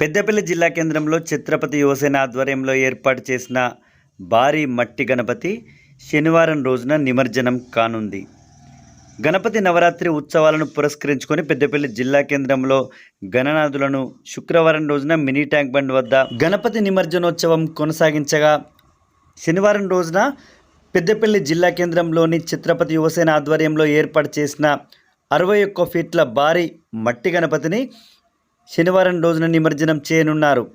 పెద్దపల్లి జిల్లా కేంద్రంలో ఛత్రపతి యువసేన ఆధ్వర్యంలో ఏర్పాటు చేసిన భారీ మట్టి గణపతి శనివారం రోజున నిమజ్జనం కానుంది. గణపతి నవరాత్రి ఉత్సవాలను పురస్కరించుకొని పెద్దపల్లి జిల్లా కేంద్రంలో గణనాథులను శుక్రవారం రోజున మినీ ట్యాంక్ బండ్ వద్ద గణపతి నిమజ్జనోత్సవం కొనసాగించగా శనివారం రోజున పెద్దపల్లి జిల్లా కేంద్రంలోని ఛత్రపతి యువసేన ఆధ్వర్యంలో ఏర్పాటు చేసిన అరవై ఒక్క ఫీట్ల భారీ మట్టి గణపతిని శనివారం రోజున నిమజ్జనం చేయనున్నారు.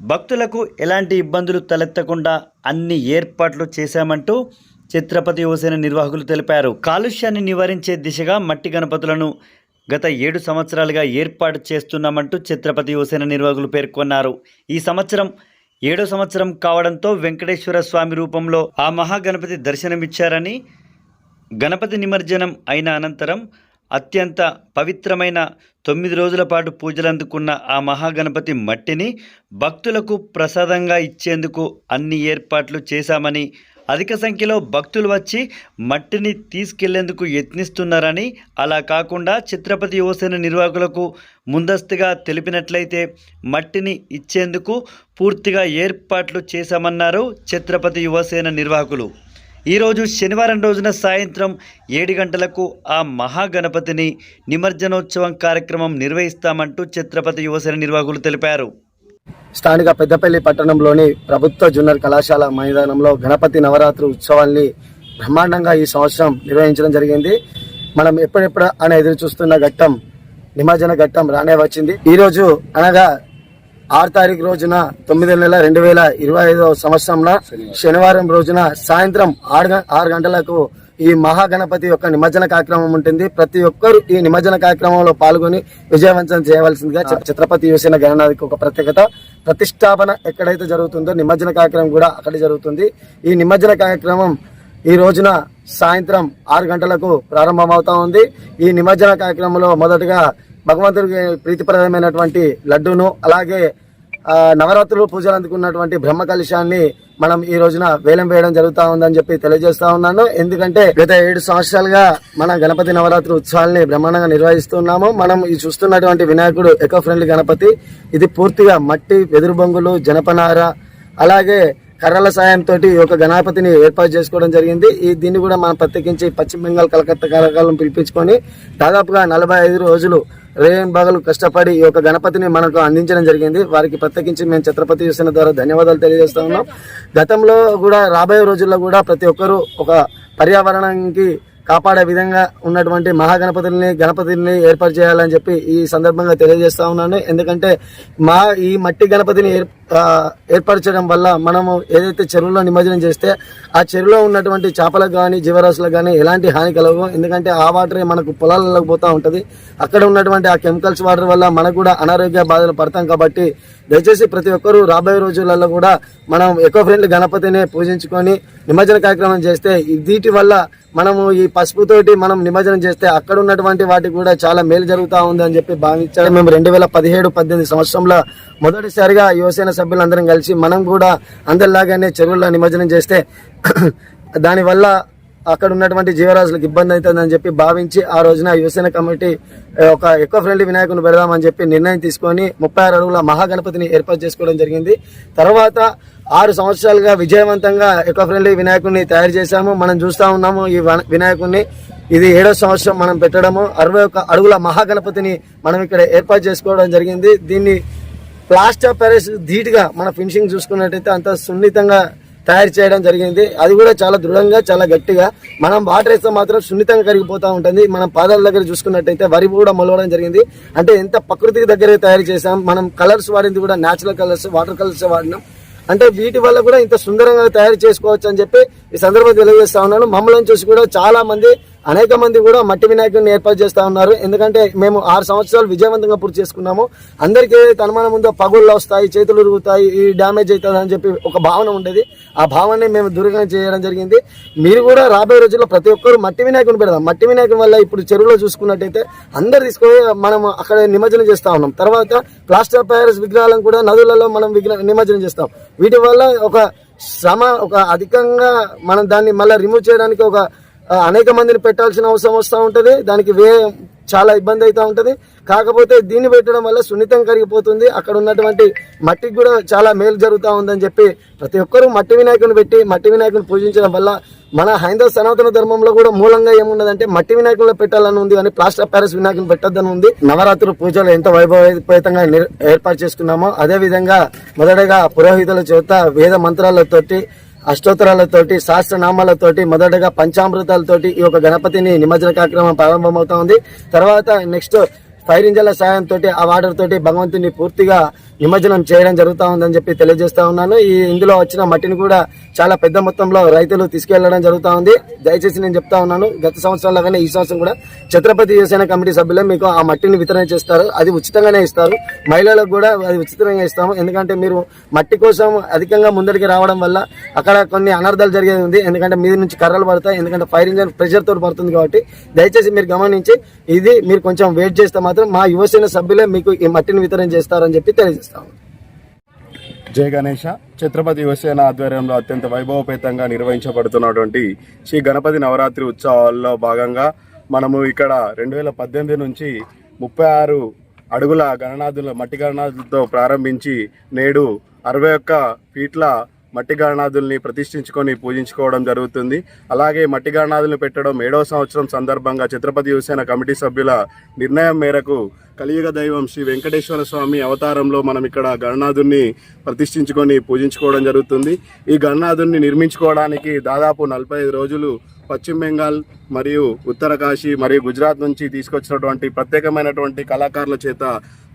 భక్తులకు ఎలాంటి ఇబ్బందులు తలెత్తకుండా అన్ని ఏర్పాట్లు చేశామంటూ ఛత్రపతి యువసేన నిర్వాహకులు తెలిపారు. కాలుష్యాన్ని నివారించే దిశగా మట్టి గణపతులను గత ఏడు సంవత్సరాలుగా ఏర్పాటు చేస్తున్నామంటూ ఛత్రపతి యువసేన నిర్వాహకులు పేర్కొన్నారు. ఈ సంవత్సరం ఏడో సంవత్సరం కావడంతో వెంకటేశ్వర స్వామి రూపంలో ఆ మహాగణపతి దర్శనమిచ్చారని గణపతి నిమజ్జనం అయిన అనంతరం అత్యంత పవిత్రమైన తొమ్మిది రోజుల పాటు పూజలు అందుకున్న ఆ మహాగణపతి మట్టిని భక్తులకు ప్రసాదంగా ఇచ్చేందుకు అన్ని ఏర్పాట్లు చేశామని అధిక సంఖ్యలో భక్తులు వచ్చి మట్టిని తీసుకెళ్ళేందుకు యత్నిస్తున్నారని అలా కాకుండా చిత్రపతి యువసేన నిర్వాహకులకు ముందస్తుగా తెలిపినట్లయితే మట్టిని ఇచ్చేందుకు పూర్తిగా ఏర్పాట్లు చేశామన్నారు చిత్రపతి యువసేన నిర్వాహకులు. ఈరోజు శనివారం రోజున సాయంత్రం ఏడు గంటలకు ఆ మహాగణపతిని నిమజ్జనోత్సవం కార్యక్రమం నిర్వహిస్తామంటూ ఛత్రపతి యువసేన నిర్వాహకులు తెలిపారు. స్థానిక పెద్దపల్లి పట్టణంలోని ప్రభుత్వ జూనియర్ కళాశాల మైదానంలో గణపతి నవరాత్రి ఉత్సవాన్ని బ్రహ్మాండంగా ఈ సంవత్సరం నిర్వహించడం జరిగింది. మనం ఎప్పుడెప్పుడు అని ఎదురు చూస్తున్న ఘట్టం నిమజ్జన ఘట్టం రానే వచ్చింది. ఈరోజు అనగా ఆరు తారీఖు రోజున తొమ్మిది నెల రెండు వేల ఇరవై ఐదవ సంవత్సరంలో శనివారం. రోజున సాయంత్రం ఆరు ఆరు గంటలకు ఈ మహాగణపతి యొక్క నిమజ్జన కార్యక్రమం ఉంటుంది. ప్రతి ఒక్కరు ఈ నిమజ్జన కార్యక్రమంలో పాల్గొని విజయవంతం చేయవలసిందిగా ఛత్రపతి యువసేన గణనాథికి ఒక ప్రత్యేకత. ప్రతిష్టాపన ఎక్కడైతే జరుగుతుందో నిమజ్జన కార్యక్రమం కూడా అక్కడే జరుగుతుంది. ఈ నిమజ్జన కార్యక్రమం ఈ రోజున సాయంత్రం ఆరు గంటలకు ప్రారంభమవుతా ఉంది. ఈ నిమజ్జన కార్యక్రమంలో మొదటగా భగవంతుడికి ప్రీతిప్రదమైనటువంటి లడ్డూను అలాగే నవరాత్రులు పూజలు అందుకున్నటువంటి బ్రహ్మ కలుషాన్ని మనం ఈ రోజున వేలం వేయడం జరుగుతూ ఉందని చెప్పి తెలియజేస్తా ఉన్నాను. ఎందుకంటే గత ఏడు సంవత్సరాలుగా మన గణపతి నవరాత్రి ఉత్సవాల్ని బ్రహ్మాండంగా నిర్వహిస్తున్నాము. మనం ఈ చూస్తున్నటువంటి వినాయకుడు ఎకో ఫ్రెండ్లీ గణపతి. ఇది పూర్తిగా మట్టి వెదురు బొంగులు జనపనార అలాగే కర్రల సాయంతో ఈ యొక్క గణపతిని ఏర్పాటు చేసుకోవడం జరిగింది. ఈ దీన్ని కూడా మనం ప్రత్యేకించి పశ్చిమ బెంగాల్ కలకత్తా కళాకారులను పిలిపించుకొని దాదాపుగా నలభై ఐదు రోజులు రేన్ బాగలు కష్టపడి ఈ యొక్క గణపతిని మనకు అందించడం జరిగింది. వారికి ప్రత్యేకించి మేము ఛత్రపతి యువసేన ద్వారా ధన్యవాదాలు తెలియజేస్తా ఉన్నాం. గతంలో కూడా రాబోయే రోజుల్లో కూడా ప్రతి ఒక్కరూ ఒక పర్యావరణానికి కాపాడే విధంగా ఉన్నటువంటి మహాగణపతుల్ని గణపతిని ఏర్పాటు చేయాలని చెప్పి ఈ సందర్భంగా తెలియజేస్తా ఉన్నాను. ఎందుకంటే మా ఈ మట్టి గణపతిని ఏర్- ఏర్పరచడం వల్ల మనము ఏదైతే చెరువులో నిమజ్జనం చేస్తే ఆ చెరువులో ఉన్నటువంటి చేపలకు కానీ జీవరాశులకు కానీ ఎలాంటి హాని కలగవు. ఎందుకంటే ఆ వాటరే మనకు పొలాలకు పోతా ఉంటుంది. అక్కడ ఉన్నటువంటి ఆ కెమికల్స్ వాటర్ వల్ల మనకు కూడా అనారోగ్య బాధలు పడతాం కాబట్టి దయచేసి ప్రతి ఒక్కరూ రాబోయే రోజులలో కూడా మనం ఎకో ఫ్రెండ్లీ గణపతిని పూజించుకొని నిమజ్జన కార్యక్రమం చేస్తే వీటి వల్ల మనము ఈ పసుపుతోటి మనం నిమజ్జనం చేస్తే అక్కడ ఉన్నటువంటి వాటికి కూడా చాలా మేలు జరుగుతూ ఉంది అని చెప్పి భావించారు. మేము రెండు వేల పదిహేడు పద్దెనిమిది సంవత్సరంలో మొదటిసారిగా యువసేన సభ్యులందరం కలిసి మనం కూడా అందరిలాగానే చెరువుల్లో నిమజ్జనం చేస్తే దానివల్ల అక్కడ ఉన్నటువంటి జీవరాశులకు ఇబ్బంది అవుతుందని చెప్పి భావించి ఆ రోజున యువసేన కమిటీ ఒక ఎక్కువ ఫ్రెండ్లీ వినాయకుని పెడదామని చెప్పి నిర్ణయం తీసుకొని ముప్పై ఆరు అడుగుల మహాగణపతిని ఏర్పాటు చేసుకోవడం జరిగింది. తర్వాత ఆరు సంవత్సరాలుగా విజయవంతంగా ఎక్కువ ఫ్రెండ్లీ వినాయకుడిని తయారు చేశాము. మనం చూస్తా ఉన్నాము ఈ వినాయకుడిని ఇది ఏడో సంవత్సరం మనం పెట్టడము. అరవై ఒక్క అడుగుల మహాగణపతిని మనం ఇక్కడ ఏర్పాటు చేసుకోవడం జరిగింది. దీన్ని ప్లాస్టర్ ప్యారిస్ ధీటుగా మన ఫినిషింగ్ చూసుకున్నట్టయితే అంత సున్నితంగా తయారు చేయడం జరిగింది. అది కూడా చాలా దృఢంగా చాలా గట్టిగా. మనం వాటర్ వేస్తే మాత్రం సున్నితంగా కరిగిపోతూ ఉంటుంది. మనం పాదాల దగ్గర చూసుకున్నట్టయితే వరి కూడా మొలవడం జరిగింది. అంటే ఎంత ప్రకృతికి దగ్గర తయారు చేసాం మనం కలర్స్ వాడింది కూడా న్యాచురల్ కలర్స్ వాటర్ కలర్స్ వాడినాం. అంటే వీటి వల్ల కూడా ఇంత సుందరంగా తయారు చేసుకోవచ్చు అని చెప్పి ఈ సందర్భంగా తెలియజేస్తా ఉన్నాను. మమ్మల్ని చూసి కూడా చాలా మంది అనేక మంది కూడా మట్టి వినాయకుడిని ఏర్పాటు చేస్తా ఉన్నారు. ఎందుకంటే మేము ఆరు సంవత్సరాలు విజయవంతంగా పూర్తి చేసుకున్నాము. అందరికీ ఏదైతే అనుమానం ఉందో పగుళ్ళు వస్తాయి చేతులు ఉరుగుతాయి ఈ డ్యామేజ్ అవుతుంది అని చెప్పి ఒక భావన ఉండేది. ఆ భావనని మేము దూరంగా చేయడం జరిగింది. మీరు కూడా రాబోయే రోజుల్లో ప్రతి ఒక్కరు మట్టి వినాయకుని పెడదాం. మట్టి వినాయకుని వల్ల ఇప్పుడు చెరువులో చూసుకున్నట్టయితే అందరు తీసుకొని మనం అక్కడ నిమజ్జనం చేస్తా ఉన్నాం. తర్వాత ప్లాస్టర్ ప్యారస్ విగ్రహాలను కూడా నదులలో మనం విగ్రహ నిమజ్జనం చేస్తాం. వీటి వల్ల ఒక శ్రమ ఒక అధికంగా మనం దాన్ని మళ్ళీ రిమూవ్ చేయడానికి ఒక అనేక మందిని పెట్టాల్సిన అవసరం వస్తూ ఉంటుంది. దానికి వే చాలా ఇబ్బంది అవుతూ ఉంటుంది. కాకపోతే దీన్ని పెట్టడం వల్ల సున్నితం కరిగిపోతుంది. అక్కడ ఉన్నటువంటి మట్టికి కూడా చాలా మేలు జరుగుతూ ఉందని చెప్పి ప్రతి ఒక్కరూ మట్టి వినాయకుని పెట్టి మట్టి వినాయకుని పూజించడం వల్ల మన హైందవ సనాతన ధర్మంలో కూడా మూలంగా ఏమున్నదంటే మట్టి వినాయకులు పెట్టాలని ఉంది అని ప్లాస్టర్ ప్యారస్ వినాయకుని పెట్టొద్దని ఉంది. నవరాత్రుల పూజలు ఎంత వైభవపేతంగా ఏర్పాటు చేసుకున్నామో అదే విధంగా మొదటగా పురోహితుల చేత వేద మంత్రాలతోటి అష్టోత్తరాలతోటి శాస్త్రనామాలతోటి మొదటగా పంచామృతాలతోటి ఈ యొక్క గణపతిని నిమజ్జన కార్యక్రమం ప్రారంభమవుతా ఉంది. తర్వాత నెక్స్ట్ ఫైర్ ఇంజన్ల సాయంతో ఆ వాటర్ తోటి భగవంతుని పూర్తిగా నిమజ్జనం చేయడం జరుగుతూ ఉందని చెప్పి తెలియజేస్తా ఉన్నాను. ఈ ఇందులో వచ్చిన మట్టిని కూడా చాలా పెద్ద మొత్తంలో రైతులు తీసుకెళ్ళడం జరుగుతూ ఉంది. దయచేసి నేను చెప్తా ఉన్నాను గత సంవత్సరం లాగానే ఈ సంవత్సరం కూడా ఛత్రపతి యువసేన కమిటీ సభ్యులే మీకు ఆ మట్టిని వితరణ చేస్తారు. అది ఉచితంగానే ఇస్తారు. మహిళలకు కూడా అది ఉచితంగా ఇస్తాము. ఎందుకంటే మీరు మట్టి కోసం అధికంగా ముందరికి రావడం వల్ల అక్కడ కొన్ని అనర్థాలు జరిగేది ఉంది. ఎందుకంటే మీద నుంచి కర్రలు పడతాయి. ఎందుకంటే ఫైర్ ఇంజన్ ప్రెషర్తో పడుతుంది కాబట్టి దయచేసి మీరు గమనించి ఇది మీరు కొంచెం వెయిట్ చేస్తే మాత్రం మా యువసేన సభ్యులే మీకు ఈ మట్టిని వితరణ చేస్తారని చెప్పి తెలియజేస్తాము. జయ గణేష. ఛత్రపతి యువసేన ఆధ్వర్యంలో అత్యంత వైభవపేతంగా నిర్వహించబడుతున్నటువంటి శ్రీ గణపతి నవరాత్రి ఉత్సవాల్లో భాగంగా మనము ఇక్కడ రెండు వేల పద్దెనిమిది నుంచి ముప్పై ఆరు అడుగుల గణనాథుల మట్టి గణనాథులతో ప్రారంభించి నేడు అరవై ఒక్క ఫీట్ల మట్టి గణనాథుల్ని ప్రతిష్ఠించుకొని పూజించుకోవడం జరుగుతుంది. అలాగే మట్టి గణనాథులను పెట్టడం ఏడవ సంవత్సరం సందర్భంగా ఛత్రపతి యువసేన కమిటీ సభ్యుల నిర్ణయం మేరకు కలియుగ దైవం శ్రీ వెంకటేశ్వర స్వామి అవతారంలో మనం ఇక్కడ గణనాథుని ప్రతిష్ఠించుకొని పూజించుకోవడం జరుగుతుంది. ఈ గణనాథుని నిర్మించుకోవడానికి దాదాపు నలభై ఐదు రోజులు పశ్చిమ బెంగాల్ మరియు ఉత్తరకాశీ మరియు గుజరాత్ నుంచి తీసుకొచ్చినటువంటి ప్రత్యేకమైనటువంటి కళాకారుల చేత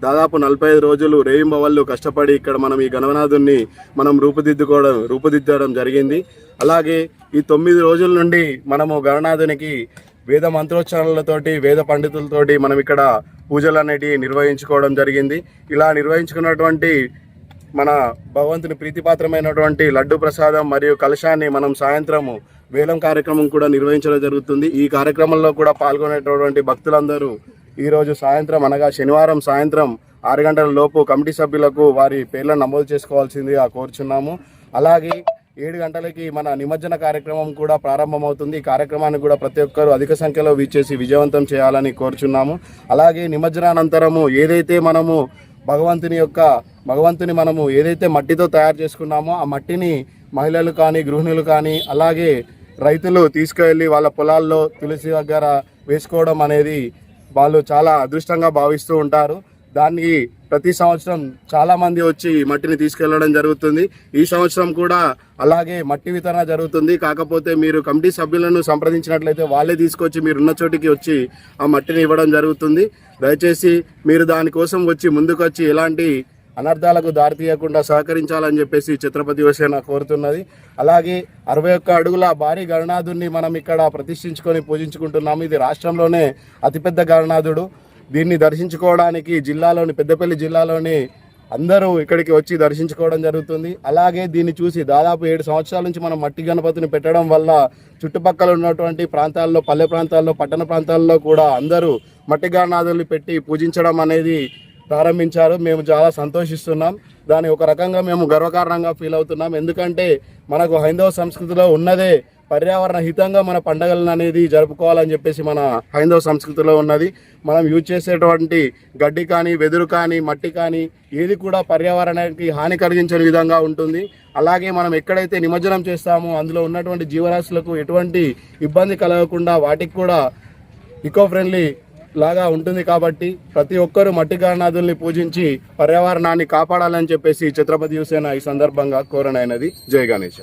దాదాపు నలభై ఐదు రోజులు రేయింబవళ్ళు కష్టపడి ఇక్కడ మనం ఈ గణనాథుని మనం రూపుదిద్దుకోవడం రూపుదిద్దడం జరిగింది. అలాగే ఈ తొమ్మిది రోజుల నుండి మనము గణనాథునికి వేద మంత్రోచ్చారణలతోటి వేద పండితులతోటి మనం ఇక్కడ పూజలు అనేటివి నిర్వహించుకోవడం జరిగింది. ఇలా నిర్వహించుకున్నటువంటి మన భగవంతుని ప్రీతిపాత్రమైనటువంటి లడ్డు ప్రసాదం మరియు కలశాన్ని మనం సాయంత్రము వేలం కార్యక్రమం కూడా నిర్వహించడం జరుగుతుంది. ఈ కార్యక్రమంలో కూడా పాల్గొనేటటువంటి భక్తులందరూ ఈరోజు సాయంత్రం అనగా శనివారం సాయంత్రం ఆరు గంటల లోపు కమిటీ సభ్యులకు వారి పేర్లను నమోదు చేసుకోవాల్సిందిగా కోరుచున్నాము. అలాగే ఏడు గంటలకి మన నిమజ్జన కార్యక్రమం కూడా ప్రారంభమవుతుంది. ఈ కార్యక్రమాన్ని కూడా ప్రతి ఒక్కరూ అధిక సంఖ్యలో వీచేసి విజయవంతం చేయాలని కోరుచున్నాము. అలాగే నిమజ్జనానంతరము ఏదైతే మనము భగవంతుని యొక్క భగవంతుని మనము ఏదైతే మట్టితో తయారు చేసుకున్నామో ఆ మట్టిని మహిళలు కానీ గృహిణులు కానీ అలాగే రైతులు తీసుకువెళ్ళి వాళ్ళ పొలాల్లో తులసి దగ్గర వేసుకోవడం అనేది వాళ్ళు చాలా అదృష్టంగా భావిస్తూ ఉంటారు. దానికి ప్రతి సంవత్సరం చాలామంది వచ్చి మట్టిని తీసుకెళ్ళడం జరుగుతుంది. ఈ సంవత్సరం కూడా అలాగే మట్టి వితరణ జరుగుతుంది. కాకపోతే మీరు కమిటీ సభ్యులను సంప్రదించినట్లయితే వాళ్ళే తీసుకొచ్చి మీరు ఉన్న చోటికి వచ్చి ఆ మట్టిని ఇవ్వడం జరుగుతుంది. దయచేసి మీరు దానికోసం వచ్చి ముందుకొచ్చి ఎలాంటి అనర్థాలకు దారితీయకుండా సహకరించాలని చెప్పేసి ఛత్రపతి వసేన కోరుతున్నది. అలాగే అరవై ఒక్క అడుగుల భారీ గణనాథుడిని మనం ఇక్కడ ప్రతిష్ఠించుకొని పూజించుకుంటున్నాము. ఇది రాష్ట్రంలోనే అతిపెద్ద గణనాథుడు. దీన్ని దర్శించుకోవడానికి జిల్లాలోని పెద్దపల్లి జిల్లాలోని అందరూ ఇక్కడికి వచ్చి దర్శించుకోవడం జరుగుతుంది. అలాగే దీన్ని చూసి దాదాపు ఏడు సంవత్సరాల నుంచి మనం మట్టి గణపతిని పెట్టడం వల్ల చుట్టుపక్కల ఉన్నటువంటి ప్రాంతాల్లో పల్లె ప్రాంతాల్లో పట్టణ ప్రాంతాల్లో కూడా అందరూ మట్టి గణనాథుల్ని పెట్టి పూజించడం అనేది ప్రారంభించారు. మేము చాలా సంతోషిస్తున్నాం. దాని ఒక రకంగా మేము గర్వకారణంగా ఫీల్ అవుతున్నాం. ఎందుకంటే మనకు హైందవ సంస్కృతిలో ఉన్నదే పర్యావరణ హితంగా మన పండగలను అనేది జరుపుకోవాలని చెప్పేసి మన హైందవ సంస్కృతిలో ఉన్నది. మనం యూజ్ చేసేటువంటి గడ్డి కానీ వెదురు కానీ మట్టి కానీ ఏది కూడా పర్యావరణానికి హాని కలిగించని విధంగా ఉంటుంది. అలాగే మనం ఎక్కడైతే నిమజ్జనం చేస్తామో అందులో ఉన్నటువంటి జీవరాశులకు ఎటువంటి ఇబ్బంది కలగకుండా వాటికి కూడా ఇకో ఫ్రెండ్లీ లాగా ఉంటుంది కాబట్టి ప్రతి ఒక్కరూ మట్టి గణనాథుల్ని పూజించి పర్యావరణాన్ని కాపాడాలని చెప్పేసి ఛత్రపతి యువసేన ఈ సందర్భంగా కోరనైనది. జయ గణేష